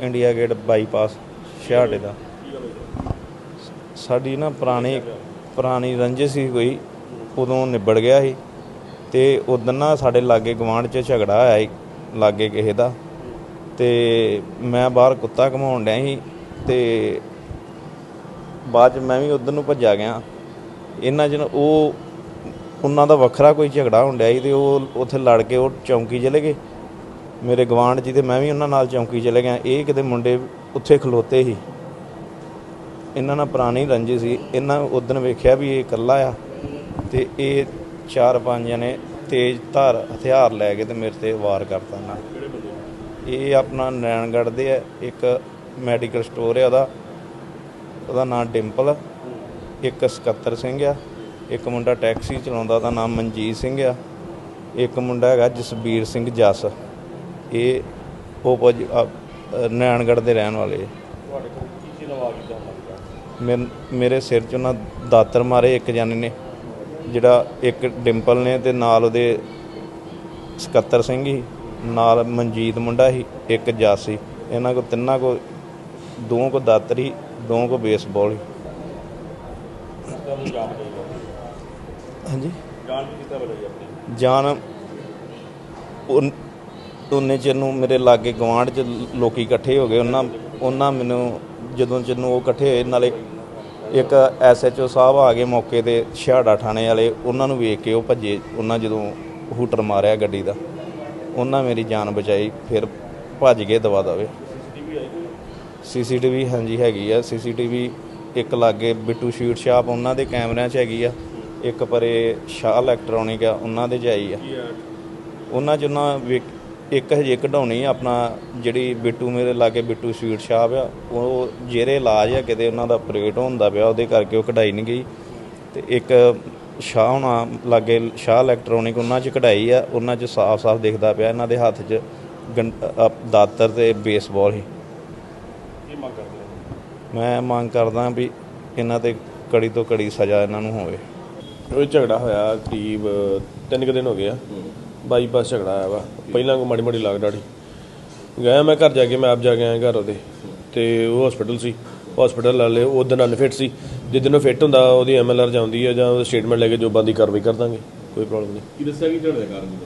India gate bypass ਛਿਆਟੇ ਦਾ। ਸਾਡੀ ਨਾ ਪੁਰਾਣੀ ਪੁਰਾਣੀ ਰੰਜਿਸ਼ ਸੀ ਕੋਈ, ਉਦੋਂ ਨਿਬੜ ਗਿਆ ਸੀ। ਤੇ ਉਦੋਂ ਨਾ ਸਾਡੇ ਲਾਗੇ ਗਵਾਂਢ 'ਚ ਝਗੜਾ ਆਇਆ ਸੀ, ਲਾਗੇ ਕਿਸੇ ਦਾ। ਤੇ ਮੈਂ ਬਾਹਰ ਕੁੱਤਾ ਘਮਾਉਣ ਡਿਆ ਸੀ, ਤੇ ਬਾਅਦ 'ਚ ਮੈਂ ਵੀ ਉਧਰ ਨੂੰ ਭੱਜਾ ਗਿਆ। ਇਹਨਾਂ ਜਨ ਉਹ, ਉਹਨਾਂ ਦਾ ਵੱਖਰਾ ਕੋਈ ਝਗੜਾ ਹੁੰਦਿਆ ਸੀ ਤੇ ਉਹ ਉੱਥੇ ਲੜ ਕੇ ਉਹ ਚੌਂਕੀ ਚਲੇ ਗਏ। ਮੇਰੇ ਗਵਾਂਢ ਜੀ ਤੇ ਮੈਂ ਵੀ ਉਹਨਾਂ ਨਾਲ ਚੌਂਕੀ ਚਲੇ ਗਿਆ। ਇਹ ਕਿਤੇ ਮੁੰਡੇ ਉੱਥੇ ਖਲੋਤੇ ਸੀ। ਇਹਨਾਂ ਨਾਲ ਪੁਰਾਣੀ ਰੰਜੀ ਸੀ। ਇਹਨਾਂ ਉਦੋਂ ਵੇਖਿਆ ਵੀ ਇਹ ਇਕੱਲਾ ਆ ਤੇ ਇਹ ਚਾਰ ਪੰਜ ਜਣੇ ਤੇਜ਼ ਧਾਰ, ਹਥਿਆਰ ਲੈ ਕੇ ਤੇ ਮੇਰੇ ਤੇ ਵਾਰ ਕਰਤਾ ਨਾ। ਇਹ ਆਪਣਾ ਨੈਣਗੜ੍ਹ ਦੇ ਆ, ਇੱਕ ਮੈਡੀਕਲ ਸਟੋਰ ਆ ਉਹਦਾ। ਉਹਦਾ ਨਾਮ ਡਿੰਪਲ ਇੱਕ ਸਕੱਤਰ ਸਿੰਘ ਆ, ਇੱਕ ਮੁੰਡਾ ਟੈਕਸੀ ਚਲਾਉਂਦਾ, ਉਹਦਾ ਨਾਮ ਮਨਜੀਤ ਸਿੰਘ ਆ, ਇੱਕ ਮੁੰਡਾ ਹੈਗਾ ਜਸਬੀਰ ਸਿੰਘ ਜੱਸ। ਇਹ ਆਪੋਜ ਨੈਣਗੜ੍ਹ ਦੇ ਰਹਿਣ ਵਾਲੇ। ਤੁਹਾਡੇ ਕੋਲ ਕੀ ਚੀਜ਼ ਲਵਾ ਕੇ ਜਾਣ ਲੱਗਾ ਮੈਨ- ਮੇਰੇ ਸਿਰ 'ਚ ਉਹਨਾਂ ਦਾਤਰ ਮਾਰੇ ਇੱਕ ਜਾਨੇ ਨੇ ਜਿਹੜਾ ਇੱਕ ਡਿੰਪਲ ਨੇ ਤੇ ਨਾਲ ਉਹਦੇ ਸਕੱਤਰ ਸਿੰਘ ਸੀ ਨਾਲ ਮਨਜੀਤ ਮੁੰਡਾ ਸੀ ਇੱਕ ਜਾਸੀ। ਇਹਨਾਂ ਕੋ ਤਿੰਨਾਂ ਕੋ ਦੋ ਕੋ ਦਾਤਰ ਸੀ ਦੋ ਕੋ ਬੇਸਬਾਲ ਦੇਗਾ ਹਾਂਜੀ? ਵੀ ਕਿੱਦਾਂ ਬਣੀ ਆਪਣੀ? ਜਾਨ ਉਨ- ਚਿਰ ਨੂੰ ਮੇਰੇ ਲਾਗੇ ਗਵਾਂਢ ਚ ਲੋਕੀ ਇਕੱਠੇ ਹੋ ਗਏ ਉਹਨਾਂ ਉਹਨਾਂ ਮੈਨੂੰ ਜਦੋਂ ਚਿਰ ਨੂੰ ਉਹ ਇਕੱਠੇ ਹੋਏ ਨਾਲੇ ਇੱਕ ਐਸਐਚਓ ਸਾਹਿਬ ਆ ਗਏ ਮੌਕੇ ਤੇ ਛਿਆੜਾ ਥਾਣੇ ਵਾਲੇ ਉਹਨਾਂ ਨੂੰ ਵੇਖ ਕੇ ਉਹ ਭੱਜੇ ਉਹਨਾਂ ਜਦੋਂ ਹੂਟਰ ਮਾਰਿਆ ਗੱਡੀ ਦਾ ਉਹਨਾਂ ਮੇਰੀ ਜਾਨ ਬਚਾਈ ਫਿਰ ਭੱਜ ਗਏ ਦਵਾ ਦਵੇ। ਸੀਸੀਟੀਵੀ ਹਾਂਜੀ ਹੈਗੀ ਆ ਸੀਸੀਟੀਵੀ ਇੱਕ ਲਾਗੇ ਬਿੱਟੂ ਸ਼ੀਟ ਸ਼ਾਪ ਉਹਨਾਂ ਦੇ ਕੈਮਰਿਆਂ 'ਚ ਹੈਗੀ ਆ ਇੱਕ ਪਰੇ ਸ਼ਾਹ ਇਲੈਕਟ੍ਰੋਨਿਕ ਆ ਉਹਨਾਂ ਦੇ 'ਚ ਆਈ ਆ। ਕੀ ਉਹਨਾਂ 'ਚ ਉਹਨਾਂ ਇੱਕ ਹਜੇ ਕਢਾਉਣੀ ਆ ਆਪਣਾ ਜਿਹੜੀ ਬਿੱਟੂ ਮੇਰੇ ਲਾਗੇ ਬਿੱਟੂ ਸਵੀਟ ਸ਼ਾਪ ਆ ਉਹ ਜਿਹੜੇ ਇਲਾਜ ਆ ਕਿਤੇ ਉਹਨਾਂ ਦਾ ਆਪਰੇਟ ਹੁੰਦਾ ਪਿਆ ਉਹਦੇ ਕਰਕੇ ਉਹ ਕਢਾਈ ਨਹੀਂ ਗਈ। ਤੇ ਇੱਕ ਸ਼ਾਹ ਹੋਣਾ ਲਾਗੇ ਸ਼ਾਹ ਇਲੈਕਟ੍ਰੋਨਿਕ ਉਹਨਾਂ 'ਚ ਕਢਾਈ ਆ ਉਹਨਾਂ 'ਚ ਸਾਫ਼-ਸਾਫ਼ ਦਿਖਦਾ ਪਿਆ ਇਹਨਾਂ ਦੇ ਹੱਥ 'ਚ ਦਾਤਰ ਤੇ ਬੇਸਬਾਲ ਮੰਗ ਕਰਦੇ ਹੋ? ਮੈਂ ਮੰਗ ਕਰਦਾ ਵੀ ਇਹਨਾਂ ਤੇ ਕੜੀ ਤੋਂ ਕੜੀ ਸਜ਼ਾ ਇਹਨਾਂ ਨੂੰ ਹੋਵੇ। ਉਹ ਝਗੜਾ ਹੋਇਆ ਕਰੀਬ ਤਿੰਨ ਕੁ ਦਿਨ ਹੋ ਗਏ ਆ। ਬਾਈਪਾਸ ਝਗੜਾ ਆਇਆ ਵਾ। ਪਹਿਲਾਂ ਕੋ ਮਾੜੀ ਮਾੜੀ ਲੱਗ ਡਾੜੀ। ਗਿਆ ਮੈਂ ਘਰ ਜਾ ਕੇ ਮੈਂ ਆਪ ਜਾ ਕੇ ਆਇਆ ਘਰ ਉਹਦੇ। ਤੇ ਉਹ ਹਸਪੀਟਲ ਸੀ। ਹਸਪੀਟਲ ਵਾਲੇ ਉਹ ਦਿਨ ਅਨਫਿਟ ਸੀ। ਜਿਸ ਦਿਨ ਉਹ ਫਿੱਟ ਹੁੰਦਾ ਉਹਦੀ ਐਮਐਲਆਰ ਜਾਂਦੀ ਹੈ ਜਾਂ ਉਹਦਾ ਸਟੇਟਮੈਂਟ ਲੈ ਕੇ ਜੋ ਬੰਦੀ ਕਾਰਵਾਈ ਕਰ ਦਾਂਗੇ। ਕੋਈ ਪ੍ਰੋਬਲਮ ਨਹੀਂ। ਕੀ ਦੱਸਿਆ ਕਿ ਝਗੜੇ ਦਾ ਕਾਰਨ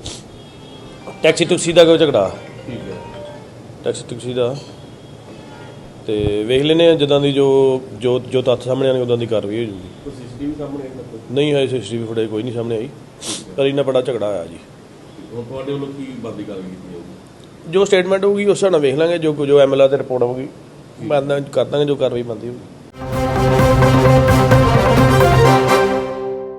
ਟੈਕਸੀ ਟੁਕਸੀ ਦਾ ਕੋਈ ਝਗੜਾ? ਠੀਕ ਹੈ। ਟੈਕਸੀ ਟੁਕਸੀ ਦਾ। ਤੇ ਵੇਖ ਲੈਨੇ ਆ ਜਦਾਂ ਦੀ ਜੋ ਜੋ ਜੋ ਤੱਥ ਸਾਹਮਣੇ ਆਣਗੇ ਉਦਾਂ ਦੀ ਕਾਰਵਾਈ ਹੋ ਜੂਗੀ। ਕੋਈ ਸੀਸੀਟੀਵੀ ਸਾਹਮਣੇ ਆਇਆ ਕੋਈ ਨਹੀਂ ਹੈ ਸੀਸੀਟੀਵੀ ਫੁਟੇਜ ਕੋਈ ਨਹੀਂ ਸਾਹਮਣੇ ਆਈ। ਪਰ ਇੰਨਾ ਬੜਾ ਝਗੜਾ ਆਇਆ ਜੀ। ਹੁਣ ਤੁਹਾਡੇ ਵੱਲੋਂ ਕੀ ਬੰਦੀ ਕਾਰਵਾਈ ਕੀਤੀ ਜਾਊਗੀ? ਜੋ ਸਟੇਟਮੈਂਟ ਹੋਊਗੀ ਉਸ ਹਿਸਾਬ ਨਾਲ ਵੇਖ ਲਾਂਗੇ ਜੋ ਜੋ ਐਮਐਲਆਰ ਤੇ ਰਿਪੋਰਟ ਹੋਊਗੀ। ਮੈਂ ਕਰ ਦਾਂਗੇ ਜੋ ਕਾਰਵਾਈ ਬੰਦੀ ਹੋਊਗੀ।